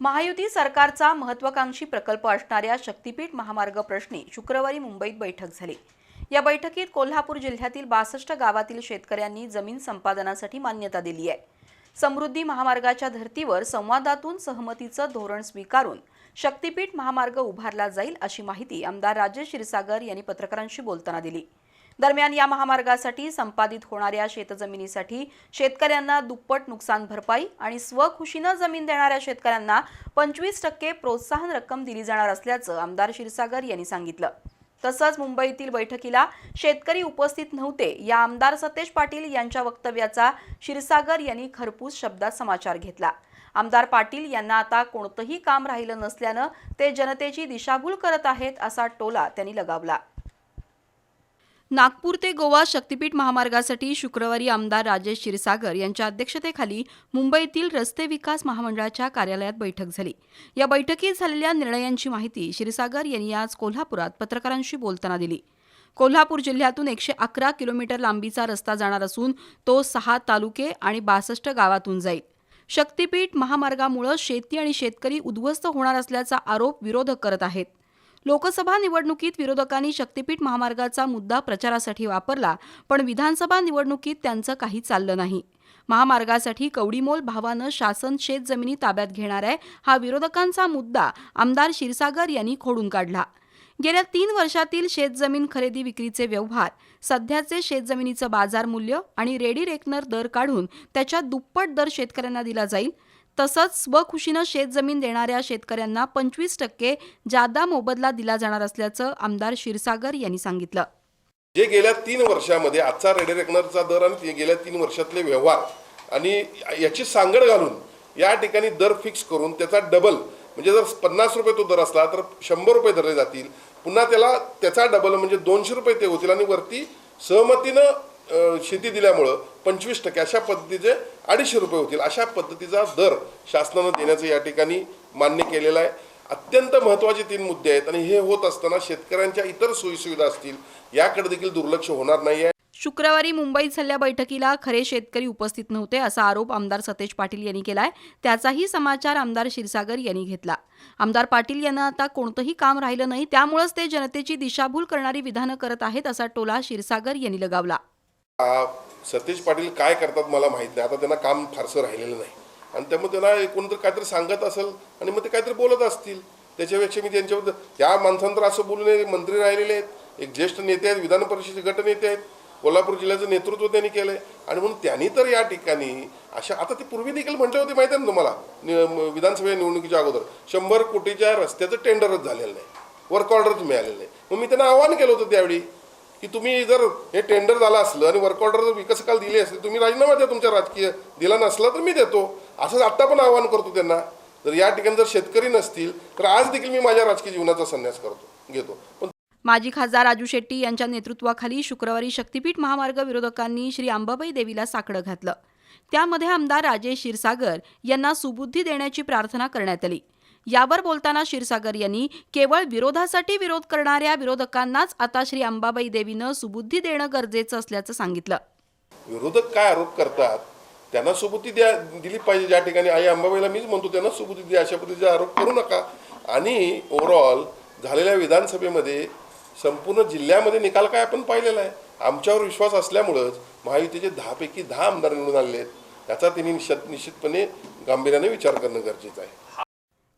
महायुती सरकारचा महत्वाकांक्षी प्रकल्प असणाऱ्या शक्तीपीठ महामार्ग प्रश्नी शुक्रवारी मुंबईत बैठक झाली. या बैठकीत कोल्हापूर जिल्ह्यातील बासष्ट गावातील शेतकऱ्यांनी जमीन संपादनासाठी मान्यता दिली आहे. समृद्धी महामार्गाच्या धर्तीवर संवादातून सहमतीचं धोरण स्वीकारून शक्तीपीठ महामार्ग उभारला जाईल अशी माहिती आमदार राजेश क्षीरसागर यांनी पत्रकारांशी बोलताना दिली. दरम्यान या महामार्गासाठी संपादित होणाऱ्या शेतजमिनीसाठी शेतकऱ्यांना दुप्पट नुकसान भरपाई आणि स्वखुशीनं जमीन देणाऱ्या शेतकऱ्यांना पंचवीस टक्के प्रोत्साहन रक्कम दिली जाणार असल्याचं आमदार क्षीरसागर यांनी सांगितलं. तसंच मुंबईतील बैठकीला शेतकरी उपस्थित नव्हते या आमदार सतेज पाटील यांच्या वक्तव्याचा क्षीरसागर यांनी खरपूस शब्दात समाचार घेतला. आमदार पाटील यांना आता कोणतंही काम राहिलं नसल्यानं ते जनतेची दिशाभूल करत आहेत असा टोला त्यांनी लगावला. नागपूर ते गोवा शक्तीपीठ महामार्गासाठी शुक्रवारी आमदार राजेश क्षीरसागर यांच्या अध्यक्षतेखाली मुंबईतील रस्ते विकास महामंडळाच्या कार्यालयात बैठक झाली. या बैठकीत झालेल्या निर्णयांची माहिती क्षीरसागर यांनी आज कोल्हापुरात पत्रकारांशी बोलताना दिली. कोल्हापूर जिल्ह्यातून एकशे अकरा किलोमीटर लांबीचा रस्ता जाणार असून तो सहा तालुके आणि बासष्ट गावातून जाईल. शक्तीपीठ महामार्गामुळे शेती आणि शेतकरी उद्ध्वस्त होणार असल्याचा आरोप विरोधक करत आहेत. लोकसभा निवडणुकीत विरोधकांनी शक्तीपीठ महामार्गाचा मुद्दा प्रचारासाठी वापरला पण विधानसभा निवडणुकीत त्यांचं काही चाललं नाही. महामार्गासाठी कवडीमोल भावानं शासन शेतजमिनी ताब्यात घेणार आहे हा विरोधकांचा मुद्दा आमदार क्षीरसागर यांनी खोडून काढला. गेल्या तीन वर्षातील शेतजमीन खरेदी विक्रीचे व्यवहार सध्याचे शेतजमिनीचं बाजार मूल्य आणि रेडी रेकनर दर काढून त्याच्या दुप्पट दर शेतकऱ्यांना दिला जाईल तसंच स्वखुशीनं शेतजमीन देणाऱ्या शेतकऱ्यांना पंचवीस टक्के जादा मोबदला दिला जाणार असल्याचं आमदार क्षीरसागर यांनी सांगितलं. जे गेल्या तीन वर्षामध्ये आजचा रेडी रेकनरचा दर आणि ते गेल्या तीन वर्षातले व्यवहार आणि याची सांगड घालून या ठिकाणी दर फिक्स करून त्याचा डबल म्हणजे जर पन्नास रुपये तो दर असला तर शंभर रुपये धरले जातील. पुन्हा त्याला त्याचा डबल म्हणजे दोनशे रुपये ते होतील आणि वरती सहमतीनं शेती दिल्यामुळं पंचवीस टक्के अशा पद्धतीचे अडीचशे रुपये होतील. अशा पद्धतीचा दर शासनानं देण्याचं या ठिकाणी मान्य केलेलं आहे. अत्यंत महत्त्वाचे तीन मुद्दे आहेत आणि हे होत असताना शेतकऱ्यांच्या इतर सोयीसुविधा असतील याकडे देखील दुर्लक्ष होणार नाही आहे. शुक्रवारी मुंबईत झालेल्या बैठकीला खरे शेतकरी उपस्थित नव्हते असा आरोप आमदार सतेज पाटील यांनी केलाय. त्याचाही समाचार आमदार क्षीरसागर यांनी घेतला. आमदार पाटील यांना आता कोणतंही काम राहिलं नाही त्यामुळेच ते जनतेची दिशाभूल करणारी विधानं करत आहेत असा टोला क्षीरसागर यांनी लगावला. सतीश पाटील काय करतात मला माहीत नाही. आता त्यांना काम फारसं राहिलेलं नाही. आणि त्यामुळे त्यांना कोणतरी काहीतरी सांगत असेल आणि मग ते काहीतरी बोलत असतील. त्याच्यापेक्षा मी त्यांच्याबद्दल या माणसांतर असं बोलून मंत्री राहिलेले आहेत. एक ज्येष्ठ नेते आहेत विधान परिषदेचे गटनेते आहेत. कोल्हापूर जिल्ह्याचं नेतृत्व त्यांनी केलंय. आणि म्हणून त्यांनी तर या ठिकाणी अशा आता ते पूर्वी देखील म्हटले होते माहिती आहे ना तुम्हाला? विधानसभा निवडणुकीच्या अगोदर. शंभर कोटीच्या रस्त्याचं टेंडरच झालेलं नाही. वर्क ऑर्डरच मिळालेलं नाही. मग मी त्यांना आव्हान केलं होतं त्यावेळी की तुम्ही जर हे टेंडर झालं असलं आणि वर्क ऑर्डर जर विकासकाल दिली असली तुम्ही राजीनामा द्या तुमच्या राजकीय दिला नसला तर मी देतो. असंच आत्ता पण आवाहन करतो त्यांना. जर या ठिकाणी जर शेतकरी नसतील तर आज देखील मी माझ्या राजकीय जीवनाचा संन्यास करतो घेतो. पण माजी खासदार राजू शेट्टी यांच्या नेतृत्वाखाली शुक्रवारी शक्तीपीठ महामार्ग विरोधकांनी श्री अंबाबाई देवीला साकडं घातलं. त्यामध्ये आमदार राजेश क्षीरसागर यांना सुबुद्धी देण्याची प्रार्थना करण्यात आली. यावर बोलताना क्षीरसागर यांनी केवळ विरोधासाठी विरोध करणाऱ्या विरोधकांनाच आता श्री अंबाबाई देवीनं सुबुद्धी देणं गरजेचं असल्याचं सांगितलं. विरोधक काय आरोप करतात? त्यांना सुबुद्धी द्या दिली पाहिजे ज्या ठिकाणी आई अंबाबाईला मीच म्हणतो त्यांना सुबुद्धी द्या अशा पद्धतीचे आरोप करू नका. आणि ओव्हरऑल झालेल्या विधानसभेमध्ये संपूर्ण जिल्ह्यामध्ये निकाल काय आपण पाहिलेला आहे? आमच्यावर विश्वास असल्यामुळंच महायुतीचे दहापैकी दहा आमदार निवडून आले आहेत. याचा त्यांनी निश्चित निश्चितपणे गांभीर्याने विचार करणं गरजेचं आहे.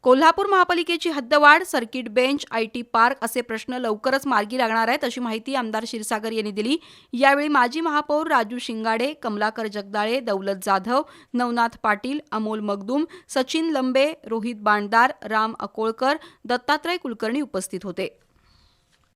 कोल्हापूर महापालिकेची हद्दवाढ circuit bench I T park असे प्रश्न लवकरच मार्गी लागणार आहेत अशी माहिती आमदार क्षीरसागर यांनी दिली. यावेळी माजी महापौर राजू शिंगाडे कमलाकर जगदाळे दौलत जाधव नवनाथ पाटील अमोल मगदूम सचिन लंबे रोहित बांडदार राम अकोळकर दत्तात्रय कुलकर्णी उपस्थित होते.